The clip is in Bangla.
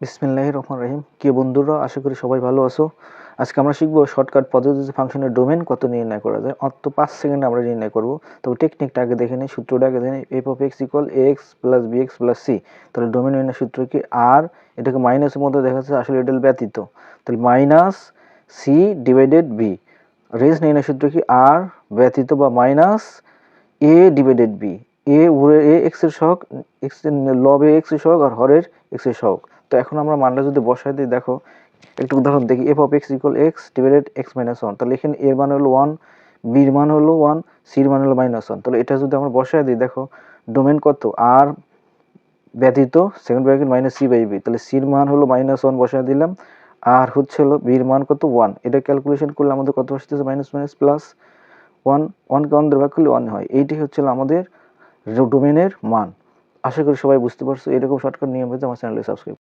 বিসমিল্লাহির রহমান রহিম। কি বন্ধুরা, আশা করি সবাই ভালো আছো। আজকে আমরা শিখব শর্টকাট পদ্ধতিতে ফাংশনের ডোমেন কত নির্ণয় করা যায়। অত পাঁচ সেকেন্ডে আমরা নির্ণয় করব। তবে টেকনিকটা আগে দেখে নিই, সূত্রটা আগে দেখে f of x equal x plus b x plus c তাহলে ডোমেন নির্ণয় সূত্র কি? আর এটাকে মাইনাসের মধ্যে দেখা যাচ্ছে আসলে এটা ব্যতীত। তাহলে minus c divided b range নির্ণয় সূত্র কি? আর ব্যতীত বা minus a divided b a উড়ে এ এক্সের সহগ এক্স লবে এক্সের সহগ আর হরের এক্সের সহগ। তো এখন আমরা মানটা যদি বসাই দিই, দেখো, একটু উদাহরণ দেখি f of x equal x divided x minus one তাহলে এখানে এর মান হলো ওয়ান বির মান হলো ওয়ান সির মান হলো মাইনাস ওয়ান তাহলে এটা যদি আমরা বসাই দিই, দেখো ডোমেন কত? আর ব্যতীত second bracket minus c by b তাহলে সির মান হলো মাইনাস ওয়ান বসাই দিলাম আর হচ্ছে হলো বির মান কত? ওয়ান এটা ক্যালকুলেশন করলে আমাদের কত আসতেছে? মাইনাস মাইনাস প্লাস ওয়ান ওয়ানকে ওয়ান ভাগ করলে ওয়ান হয় এইটি হচ্ছে আমাদের ডোমেনের মান। আশা করি সবাই বুঝতে পারছ, এরকম শর্টকাট নিয়ম পেতে আমার চ্যানেলে সাবস্ক্রাইব